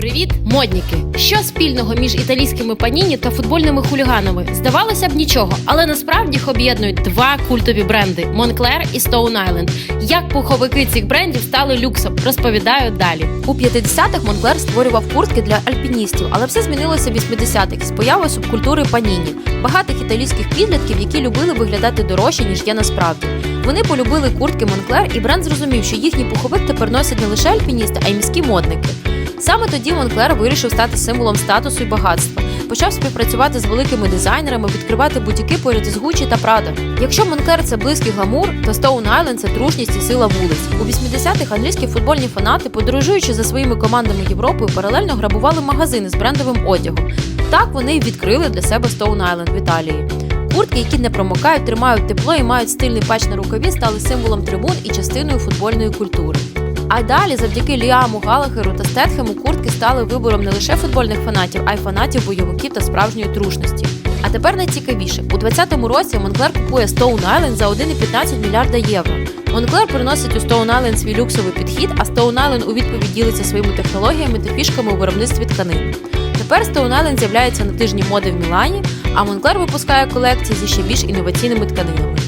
Привіт, модніки! Що спільного між італійськими паніні та футбольними хуліганами? Здавалося б, нічого, але насправді їх об'єднують два культові бренди Moncler і Stone Island. Як пуховики цих брендів стали люксом, розповідаю далі. У 50-х Монклер створював куртки для альпіністів, але все змінилося в 80-х з появою субкультури паніні, багатих італійських підлітків, які любили виглядати дорожче, ніж є насправді. Вони полюбили куртки Монклер, і бренд зрозумів, що їхній пуховик тепер носять не лише альпіністи, а й міські модники. Саме тоді Монклер вирішив стати символом статусу і багатства. Почав співпрацювати з великими дизайнерами, відкривати бутіки поряд із Гуччі та Прада. Якщо Монклер це близький гламур, то Stone Island – це трушність і сила вулиць. У 80-х англійські футбольні фанати, подорожуючи за своїми командами Європою, паралельно грабували магазини з брендовим одягом. Так вони й відкрили для себе Stone Island в Італії. Куртки, які не промокають, тримають тепло і мають стильний патч на рукаві, стали символом трибун і частиною футбольної культури. А далі, завдяки Ліаму Галагеру та Стетхему, куртки стали вибором не лише футбольних фанатів, а й фанатів бойовиків та справжньої трушності. А тепер найцікавіше: у 2020 році Монклер купує Stone Island за 1,15 мільярда євро. Монклер приносить у Stone Island свій люксовий підхід, а Stone Island у відповідь ділиться своїми технологіями та фішками у виробництві тканин. Тепер Stone Island з'являється на тижні моди в Мілані, а Монклер випускає колекції зі ще більш інноваційними тканинами.